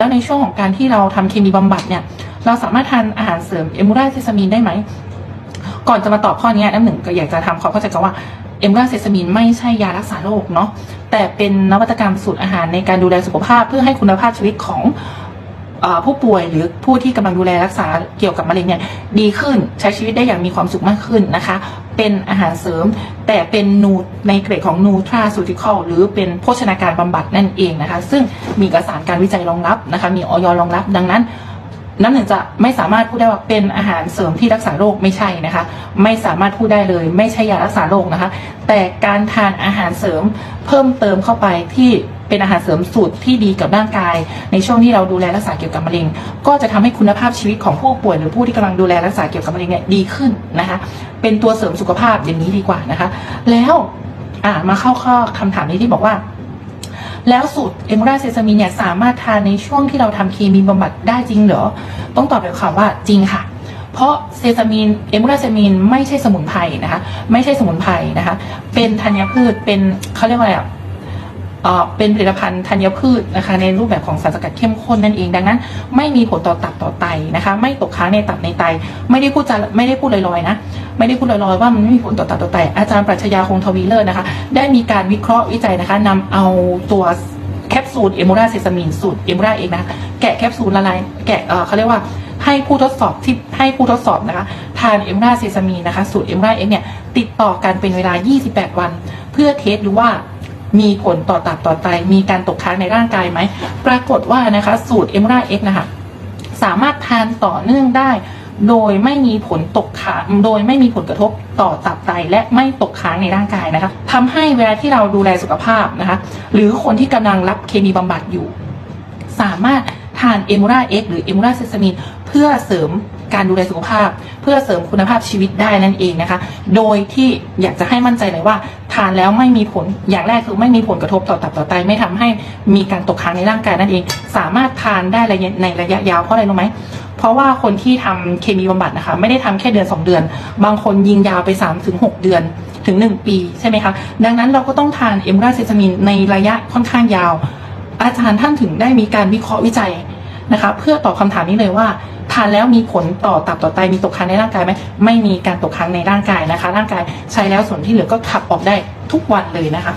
แล้วในช่วงของการที่เราทำเคมีบำบัดเนี่ย เราสามารถทานอาหารเสริมเอมูราเซซามีนได้ไหม ก่อนจะมาตอบข้อนี้น้ำหนึ่งก็อยากจะทำความเข้าใจกันว่าเอมูราเซซามีนไม่ใช่ยารักษาโรคเนาะแต่เป็นนวัตกรรมสูตรอาหารในการดูแลสุขภาพ เพื่อให้คุณภาพชีวิตของอผู้ป่วยหรือผู้ที่กำลังดูแลรักษาเกี่ยวกับมะเร็งเนี่ยดีขึ้นใช้ชีวิตได้อย่างมีความสุขมากขึ้นนะคะ เป็นอาหารเสริม แต่เป็นนูในเกรดของนูทราซูติคอลหรือเป็นโภชนาการบำบัดนั่นเองนะคะ ซึ่งมีเอกสารการวิจัยรองรับนะคะ มีออยรองรับดังนั้นน้ำหนึ่งจะไม่สามารถพูดได้ว่าเป็นอาหารเสริมที่รักษาโรคไม่ใช่นะคะ ไม่สามารถพูดได้เลย ไม่ใช่ยารักษาโรคนะคะ แต่การทานอาหารเสริมเพิ่มเติมเข้าไปที่ เป็นอาหารเสริมสูตรที่ดีกับร่างกาย ในช่วงที่เราดูแลรักษาเกี่ยวกับมะเร็ง ก็จะทำให้คุณภาพชีวิตของผู้ป่วยหรือผู้ที่กำลังดูแลรักษาเกี่ยวกับมะเร็งเนี่ยดีขึ้นนะคะ เป็นตัวเสริมสุขภาพอย่างนี้ดีกว่านะคะ แล้วอ่ามาเข้าข้อคำถามนี้ที่บอกว่า แล้วสูตรเอมูราเซซามีเนี่ยสามารถทานในช่วงที่เราทำเคมีบำบัดได้จริงเหรอต้องตอบแบบคำว่าจริงค่ะเพราะเซซามีนเอมูราเซมีนไม่ใช่สมุนไพรนะคะ ไม่ใช่สมุนไพรนะคะ เป็นธัญพืชเป็นเขาเรียกว่าอะไรอะ เป็นผลิตภัณฑ์ธัญพืชนะคะ ในรูปแบบของสารสกัดเข้มข้นนั่นเองดังนั้น ไม่มีผลต่อตับต่อไตนะคะ ไม่ตกค้างในตับในไต ไม่ได้พูดจะไม่ได้พูดลอยๆนะไม่ได้พูดลอยๆว่ามันไม่มีผลต่อตับต่อไตอาจารย์ปรัชญาคงทวีเลิศนะคะ ได้มีการวิเคราะห์วิจัยนะคะนำเอาตัวแคปซูลเอมูราเซซามีนสูตรเอมูราเองนะแกะแคปซูลละลายแกะเออเขาเรียกว่าให้ผู้ทดสอบที่ให้ผู้ทดสอบนะคะทานเอมูราเซซามีนนะคะสูตรเอมูราเองเนี่ยติดต่อกันเป็นเวลา 28 วัน เพื่อเทสดูว่า มีผลต่อตับต่อไตมีการตกค้างในร่างกายไหม ปรากฏว่านะคะ สูตรเอมราเอ็กนะคะสามารถทานต่อเนื่องได้ โดยไม่มีผลตกค้างโดยไม่มีผลกระทบต่อตับไตและไม่ตกค้างในร่างกายนะคะทำให้เวลาที่เราดูแลสุขภาพนะคะ หรือคนที่กำลังรับเคมีบำบัดอยู่ สามารถ ทานเอมูราเอ็กหรือเอมูราเซซามินเพื่อเสริมการดูแลสุขภาพ เพื่อเสริมคุณภาพชีวิตได้นั่นเองนะคะ โดยที่อยากจะให้มั่นใจเลยว่า ทานแล้วไม่มีผลอย่างแรกคือไม่มีผลกระทบต่อตับต่อไตไม่ทำให้มีการตกค้างในร่างกายนั่นเอง สามารถทานได้ระยะในระยะยาวเพราะอะไรรู้ไหมเพราะว่าคนที่ทำเคมีบำบัดนะคะ ไม่ได้ทำแค่เดือน 2 เดือน บางคนยิงยาวไป3ถึง6เดือนถึง 1 ปีใช่ไหมคะดังนั้นเราก็ต้องทานเอมูราเซซามินในระยะค่อนข้างยาว อาจารย์ท่านถึงได้มีการวิเคราะห์วิจัย นะคะ เพื่อตอบคำถามนี้เลยว่า ทานแล้วมีผลต่อตับต่อไตมีตกค้างในร่างกายไหมไม่มีการตกค้างในร่างกายนะคะ ร่างกายใช้แล้วส่วนที่เหลือก็ขับออกได้ทุกวันเลยนะคะ